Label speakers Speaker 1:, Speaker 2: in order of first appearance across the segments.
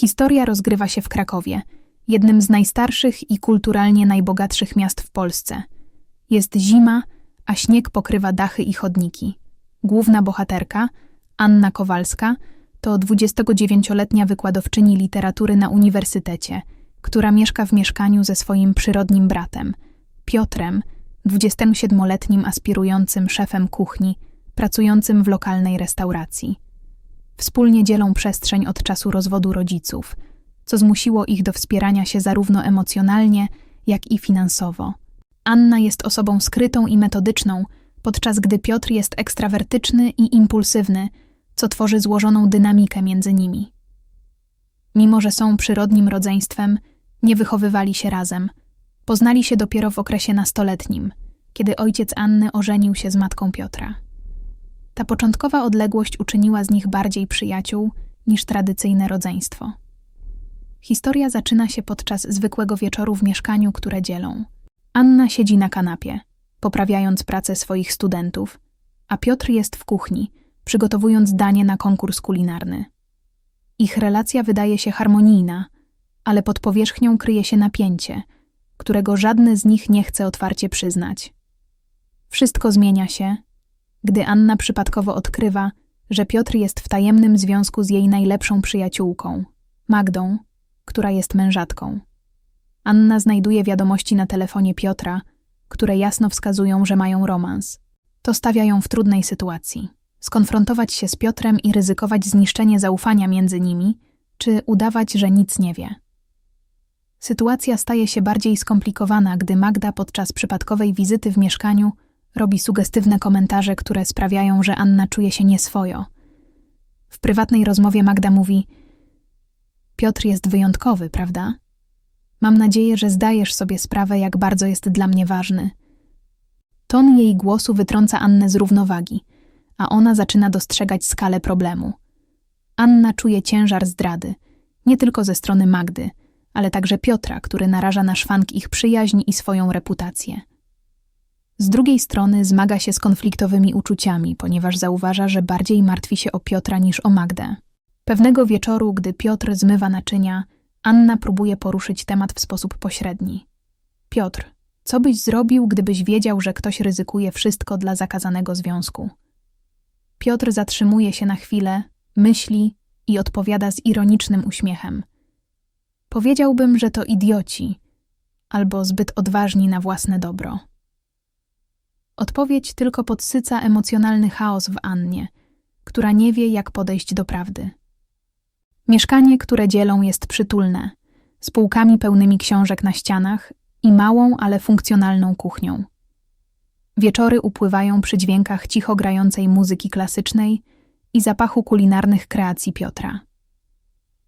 Speaker 1: Historia rozgrywa się w Krakowie, jednym z najstarszych i kulturalnie najbogatszych miast w Polsce. Jest zima, a śnieg pokrywa dachy i chodniki. Główna bohaterka, Anna Kowalska, to 29-letnia wykładowczyni literatury na uniwersytecie, która mieszka w mieszkaniu ze swoim przyrodnim bratem, Piotrem, 27-letnim aspirującym szefem kuchni, pracującym w lokalnej restauracji. Wspólnie dzielą przestrzeń od czasu rozwodu rodziców, co zmusiło ich do wspierania się zarówno emocjonalnie, jak i finansowo. Anna jest osobą skrytą i metodyczną, podczas gdy Piotr jest ekstrawertyczny i impulsywny, co tworzy złożoną dynamikę między nimi. Mimo, że są przyrodnim rodzeństwem, nie wychowywali się razem. Poznali się dopiero w okresie nastoletnim, kiedy ojciec Anny ożenił się z matką Piotra. Ta początkowa odległość uczyniła z nich bardziej przyjaciół niż tradycyjne rodzeństwo. Historia zaczyna się podczas zwykłego wieczoru w mieszkaniu, które dzielą. Anna siedzi na kanapie, poprawiając pracę swoich studentów, a Piotr jest w kuchni, przygotowując danie na konkurs kulinarny. Ich relacja wydaje się harmonijna, ale pod powierzchnią kryje się napięcie, którego żadny z nich nie chce otwarcie przyznać. Wszystko zmienia się, gdy Anna przypadkowo odkrywa, że Piotr jest w tajemnym związku z jej najlepszą przyjaciółką, Magdą, która jest mężatką. Anna znajduje wiadomości na telefonie Piotra, które jasno wskazują, że mają romans. To stawia ją w trudnej sytuacji. Skonfrontować się z Piotrem i ryzykować zniszczenie zaufania między nimi, czy udawać, że nic nie wie. Sytuacja staje się bardziej skomplikowana, gdy Magda podczas przypadkowej wizyty w mieszkaniu robi sugestywne komentarze, które sprawiają, że Anna czuje się nieswojo. W prywatnej rozmowie Magda mówi: Piotr jest wyjątkowy, prawda? Mam nadzieję, że zdajesz sobie sprawę, jak bardzo jest dla mnie ważny. Ton jej głosu wytrąca Annę z równowagi, a ona zaczyna dostrzegać skalę problemu. Anna czuje ciężar zdrady, nie tylko ze strony Magdy, ale także Piotra, który naraża na szwank ich przyjaźń i swoją reputację. Z drugiej strony zmaga się z konfliktowymi uczuciami, ponieważ zauważa, że bardziej martwi się o Piotra niż o Magdę. Pewnego wieczoru, gdy Piotr zmywa naczynia, Anna próbuje poruszyć temat w sposób pośredni. Piotr, co byś zrobił, gdybyś wiedział, że ktoś ryzykuje wszystko dla zakazanego związku? Piotr zatrzymuje się na chwilę, myśli i odpowiada z ironicznym uśmiechem. Powiedziałbym, że to idioci albo zbyt odważni na własne dobro. Odpowiedź tylko podsyca emocjonalny chaos w Annie, która nie wie, jak podejść do prawdy. Mieszkanie, które dzielą, jest przytulne, z półkami pełnymi książek na ścianach i małą, ale funkcjonalną kuchnią. Wieczory upływają przy dźwiękach cicho grającej muzyki klasycznej i zapachu kulinarnych kreacji Piotra.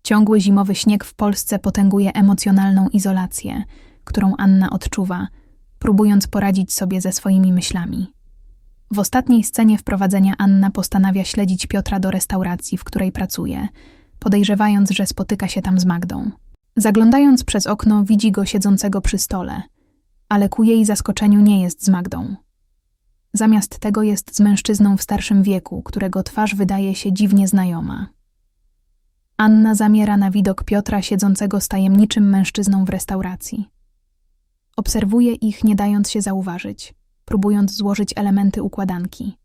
Speaker 1: Ciągły zimowy śnieg w Polsce potęguje emocjonalną izolację, którą Anna odczuwa, próbując poradzić sobie ze swoimi myślami. W ostatniej scenie wprowadzenia Anna postanawia śledzić Piotra do restauracji, w której pracuje, podejrzewając, że spotyka się tam z Magdą. Zaglądając przez okno, widzi go siedzącego przy stole, ale ku jej zaskoczeniu nie jest z Magdą. Zamiast tego jest z mężczyzną w starszym wieku, którego twarz wydaje się dziwnie znajoma. Anna zamiera na widok Piotra siedzącego z tajemniczym mężczyzną w restauracji. Obserwuje ich, nie dając się zauważyć, próbując złożyć elementy układanki.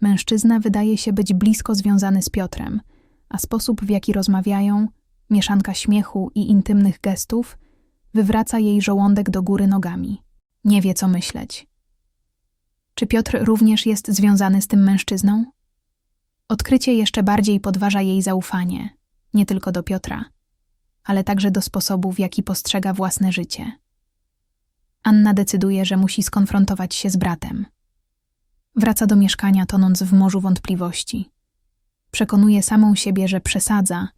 Speaker 1: Mężczyzna wydaje się być blisko związany z Piotrem, a sposób, w jaki rozmawiają, mieszanka śmiechu i intymnych gestów, wywraca jej żołądek do góry nogami. Nie wie, co myśleć. Czy Piotr również jest związany z tym mężczyzną? Odkrycie jeszcze bardziej podważa jej zaufanie, nie tylko do Piotra, ale także do sposobu, w jaki postrzega własne życie. Anna decyduje, że musi skonfrontować się z bratem. Wraca do mieszkania, tonąc w morzu wątpliwości. Przekonuje samą siebie, że przesadza,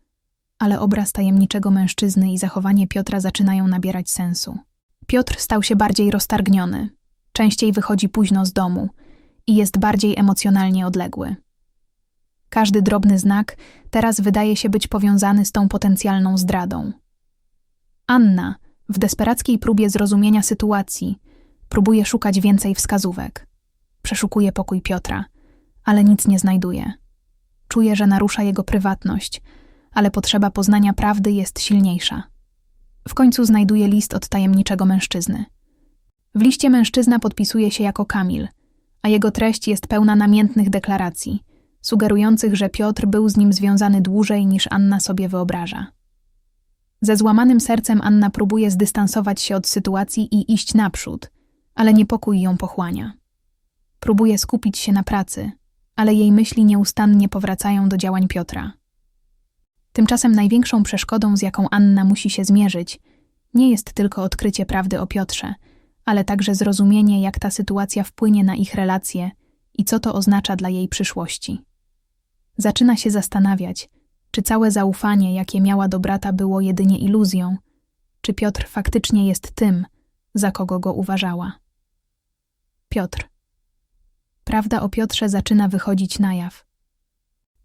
Speaker 1: ale obraz tajemniczego mężczyzny i zachowanie Piotra zaczynają nabierać sensu. Piotr stał się bardziej roztargniony, częściej wychodzi późno z domu i jest bardziej emocjonalnie odległy. Każdy drobny znak teraz wydaje się być powiązany z tą potencjalną zdradą. Anna, w desperackiej próbie zrozumienia sytuacji, próbuje szukać więcej wskazówek. Przeszukuje pokój Piotra, ale nic nie znajduje. Czuje, że narusza jego prywatność, ale potrzeba poznania prawdy jest silniejsza. W końcu znajduje list od tajemniczego mężczyzny. W liście mężczyzna podpisuje się jako Kamil, a jego treść jest pełna namiętnych deklaracji, sugerujących, że Piotr był z nim związany dłużej niż Anna sobie wyobraża. Ze złamanym sercem Anna próbuje zdystansować się od sytuacji i iść naprzód, ale niepokój ją pochłania. Próbuje skupić się na pracy, ale jej myśli nieustannie powracają do działań Piotra. Tymczasem największą przeszkodą, z jaką Anna musi się zmierzyć, nie jest tylko odkrycie prawdy o Piotrze, ale także zrozumienie, jak ta sytuacja wpłynie na ich relacje i co to oznacza dla jej przyszłości. Zaczyna się zastanawiać, czy całe zaufanie, jakie miała do brata, było jedynie iluzją, czy Piotr faktycznie jest tym, za kogo go uważała. Piotr. Prawda o Piotrze zaczyna wychodzić na jaw.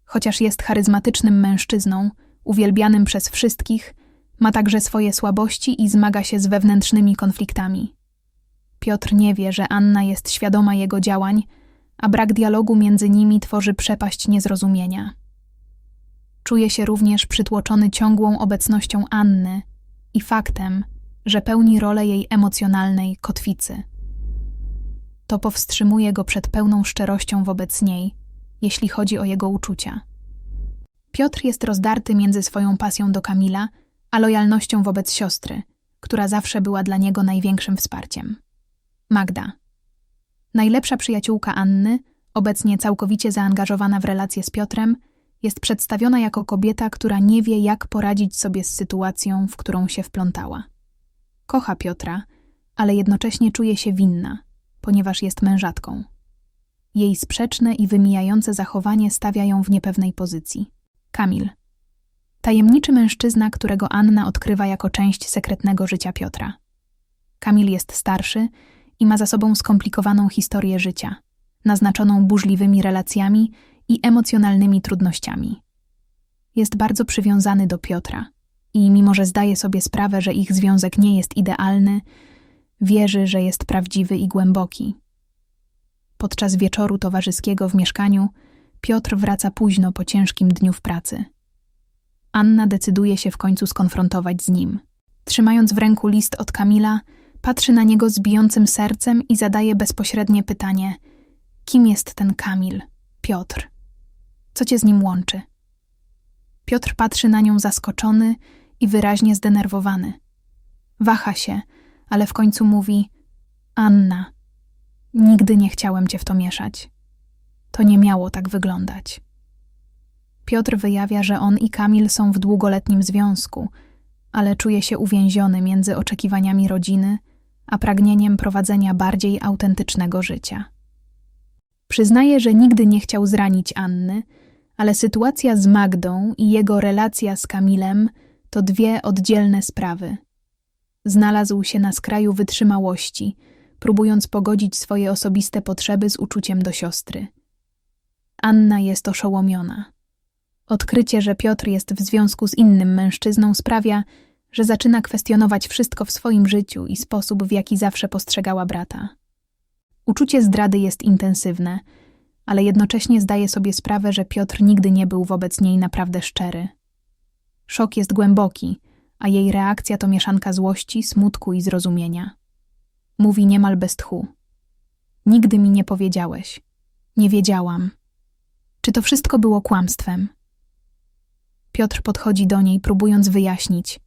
Speaker 1: Chociaż jest charyzmatycznym mężczyzną, uwielbianym przez wszystkich, ma także swoje słabości i zmaga się z wewnętrznymi konfliktami. Piotr nie wie, że Anna jest świadoma jego działań, a brak dialogu między nimi tworzy przepaść niezrozumienia. Czuje się również przytłoczony ciągłą obecnością Anny i faktem, że pełni rolę jej emocjonalnej kotwicy. To powstrzymuje go przed pełną szczerością wobec niej, jeśli chodzi o jego uczucia. Piotr jest rozdarty między swoją pasją do Kamila, a lojalnością wobec siostry, która zawsze była dla niego największym wsparciem. Magda. Najlepsza przyjaciółka Anny, obecnie całkowicie zaangażowana w relacje z Piotrem, jest przedstawiona jako kobieta, która nie wie, jak poradzić sobie z sytuacją, w którą się wplątała. Kocha Piotra, ale jednocześnie czuje się winna, ponieważ jest mężatką. Jej sprzeczne i wymijające zachowanie stawia ją w niepewnej pozycji. Kamil. Tajemniczy mężczyzna, którego Anna odkrywa jako część sekretnego życia Piotra. Kamil jest starszy i ma za sobą skomplikowaną historię życia, naznaczoną burzliwymi relacjami i emocjonalnymi trudnościami. Jest bardzo przywiązany do Piotra i mimo, że zdaje sobie sprawę, że ich związek nie jest idealny, wierzy, że jest prawdziwy i głęboki. Podczas wieczoru towarzyskiego w mieszkaniu Piotr wraca późno po ciężkim dniu w pracy. Anna decyduje się w końcu skonfrontować z nim. Trzymając w ręku list od Kamila, patrzy na niego z bijącym sercem i zadaje bezpośrednie pytanie: Kim jest ten Kamil, Piotr? Co cię z nim łączy? Piotr patrzy na nią zaskoczony i wyraźnie zdenerwowany. Waha się, ale w końcu mówi: Anna, nigdy nie chciałem cię w to mieszać. To nie miało tak wyglądać. Piotr wyjawia, że on i Kamil są w długoletnim związku, ale czuje się uwięziony między oczekiwaniami rodziny a pragnieniem prowadzenia bardziej autentycznego życia. Przyznaje, że nigdy nie chciał zranić Anny, ale sytuacja z Magdą i jego relacja z Kamilem to dwie oddzielne sprawy. Znalazł się na skraju wytrzymałości, próbując pogodzić swoje osobiste potrzeby z uczuciem do siostry. Anna jest oszołomiona. Odkrycie, że Piotr jest w związku z innym mężczyzną sprawia, że zaczyna kwestionować wszystko w swoim życiu i sposób, w jaki zawsze postrzegała brata. Uczucie zdrady jest intensywne, ale jednocześnie zdaje sobie sprawę, że Piotr nigdy nie był wobec niej naprawdę szczery. Szok jest głęboki, a jej reakcja to mieszanka złości, smutku i zrozumienia. Mówi niemal bez tchu. Nigdy mi nie powiedziałeś. Nie wiedziałam. Czy to wszystko było kłamstwem? Piotr podchodzi do niej, próbując wyjaśnić,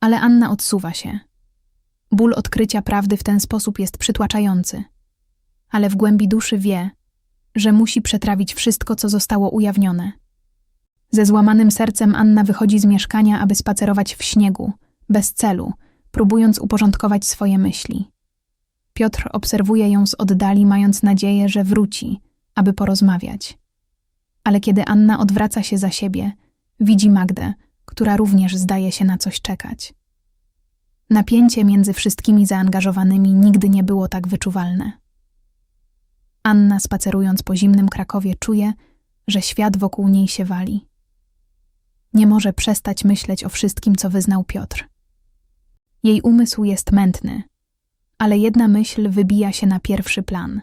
Speaker 1: ale Anna odsuwa się. Ból odkrycia prawdy w ten sposób jest przytłaczający, ale w głębi duszy wie, że musi przetrawić wszystko, co zostało ujawnione. Ze złamanym sercem Anna wychodzi z mieszkania, aby spacerować w śniegu, bez celu, próbując uporządkować swoje myśli. Piotr obserwuje ją z oddali, mając nadzieję, że wróci, aby porozmawiać. Ale kiedy Anna odwraca się za siebie, widzi Magdę, która również zdaje się na coś czekać. Napięcie między wszystkimi zaangażowanymi nigdy nie było tak wyczuwalne. Anna, spacerując po zimnym Krakowie, czuje, że świat wokół niej się wali. Nie może przestać myśleć o wszystkim, co wyznał Piotr. Jej umysł jest mętny, ale jedna myśl wybija się na pierwszy plan.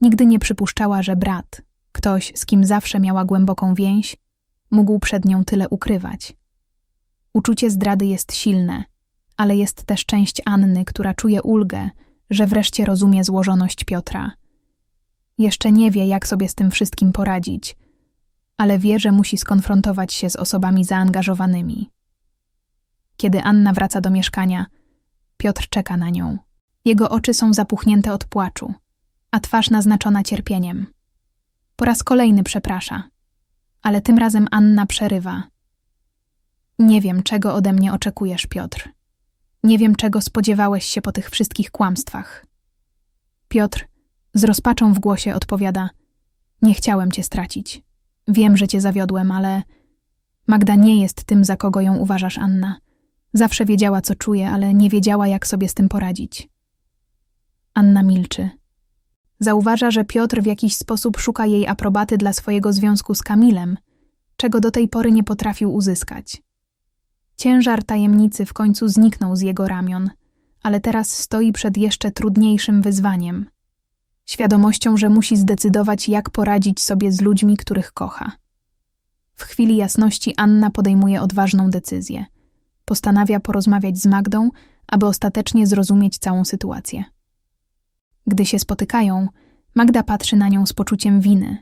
Speaker 1: Nigdy nie przypuszczała, że brat, ktoś, z kim zawsze miała głęboką więź, mógł przed nią tyle ukrywać. Uczucie zdrady jest silne, ale jest też część Anny, która czuje ulgę, że wreszcie rozumie złożoność Piotra. Jeszcze nie wie, jak sobie z tym wszystkim poradzić, ale wie, że musi skonfrontować się z osobami zaangażowanymi. Kiedy Anna wraca do mieszkania, Piotr czeka na nią. Jego oczy są zapuchnięte od płaczu, a twarz naznaczona cierpieniem. Po raz kolejny przeprasza, ale tym razem Anna przerywa. Nie wiem, czego ode mnie oczekujesz, Piotr. Nie wiem, czego spodziewałeś się po tych wszystkich kłamstwach. Piotr z rozpaczą w głosie odpowiada: Nie chciałem cię stracić. Wiem, że cię zawiodłem, ale Magda nie jest tym, za kogo ją uważasz, Anna. Zawsze wiedziała, co czuje, ale nie wiedziała, jak sobie z tym poradzić. Anna milczy. Zauważa, że Piotr w jakiś sposób szuka jej aprobaty dla swojego związku z Kamilem, czego do tej pory nie potrafił uzyskać. Ciężar tajemnicy w końcu zniknął z jego ramion, ale teraz stoi przed jeszcze trudniejszym wyzwaniem świadomością, że musi zdecydować, jak poradzić sobie z ludźmi, których kocha. W chwili jasności Anna podejmuje odważną decyzję. Postanawia porozmawiać z Magdą, aby ostatecznie zrozumieć całą sytuację. Gdy się spotykają, Magda patrzy na nią z poczuciem winy,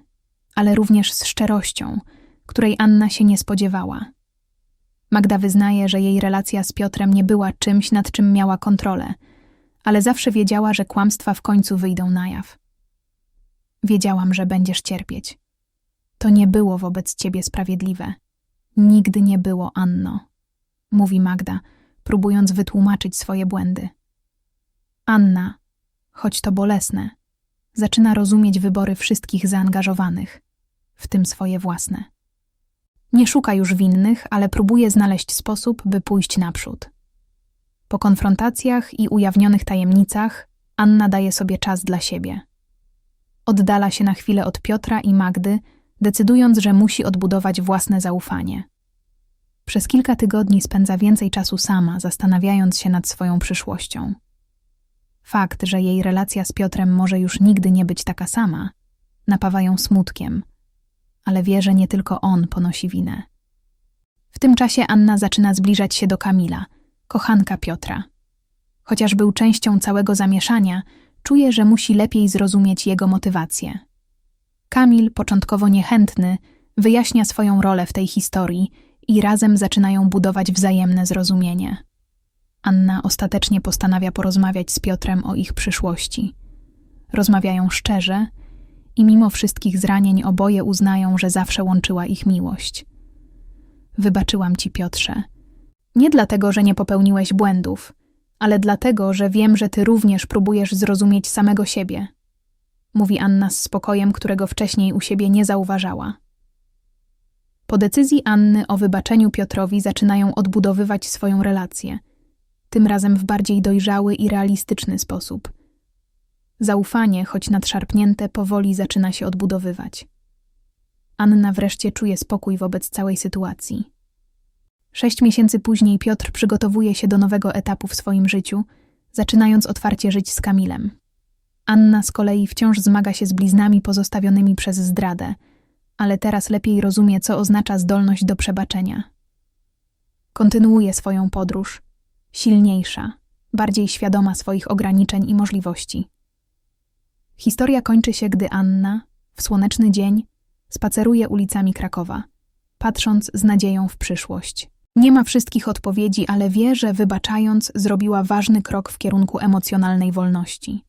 Speaker 1: ale również z szczerością, której Anna się nie spodziewała. Magda wyznaje, że jej relacja z Piotrem nie była czymś, nad czym miała kontrolę, ale zawsze wiedziała, że kłamstwa w końcu wyjdą na jaw. Wiedziałam, że będziesz cierpieć. To nie było wobec ciebie sprawiedliwe. Nigdy nie było, Anno, mówi Magda, próbując wytłumaczyć swoje błędy. Anna, choć to bolesne, zaczyna rozumieć wybory wszystkich zaangażowanych, w tym swoje własne. Nie szuka już winnych, ale próbuje znaleźć sposób, by pójść naprzód. Po konfrontacjach i ujawnionych tajemnicach Anna daje sobie czas dla siebie. Oddala się na chwilę od Piotra i Magdy, decydując, że musi odbudować własne zaufanie. Przez kilka tygodni spędza więcej czasu sama, zastanawiając się nad swoją przyszłością. Fakt, że jej relacja z Piotrem może już nigdy nie być taka sama, napawa ją smutkiem, ale wie, że nie tylko on ponosi winę. W tym czasie Anna zaczyna zbliżać się do Kamila, kochanka Piotra. Chociaż był częścią całego zamieszania, czuje, że musi lepiej zrozumieć jego motywację. Kamil, początkowo niechętny, wyjaśnia swoją rolę w tej historii i razem zaczynają budować wzajemne zrozumienie. Anna ostatecznie postanawia porozmawiać z Piotrem o ich przyszłości. Rozmawiają szczerze i mimo wszystkich zranień oboje uznają, że zawsze łączyła ich miłość. Wybaczyłam ci, Piotrze. Nie dlatego, że nie popełniłeś błędów, ale dlatego, że wiem, że ty również próbujesz zrozumieć samego siebie. Mówi Anna z spokojem, którego wcześniej u siebie nie zauważała. Po decyzji Anny o wybaczeniu Piotrowi zaczynają odbudowywać swoją relację, tym razem w bardziej dojrzały i realistyczny sposób. Zaufanie, choć nadszarpnięte, powoli zaczyna się odbudowywać. Anna wreszcie czuje spokój wobec całej sytuacji. Sześć miesięcy później Piotr przygotowuje się do nowego etapu w swoim życiu, zaczynając otwarcie żyć z Kamilem. Anna z kolei wciąż zmaga się z bliznami pozostawionymi przez zdradę, ale teraz lepiej rozumie, co oznacza zdolność do przebaczenia. Kontynuuje swoją podróż, silniejsza, bardziej świadoma swoich ograniczeń i możliwości. Historia kończy się, gdy Anna, w słoneczny dzień, spaceruje ulicami Krakowa, patrząc z nadzieją w przyszłość. Nie ma wszystkich odpowiedzi, ale wie, że wybaczając, zrobiła ważny krok w kierunku emocjonalnej wolności.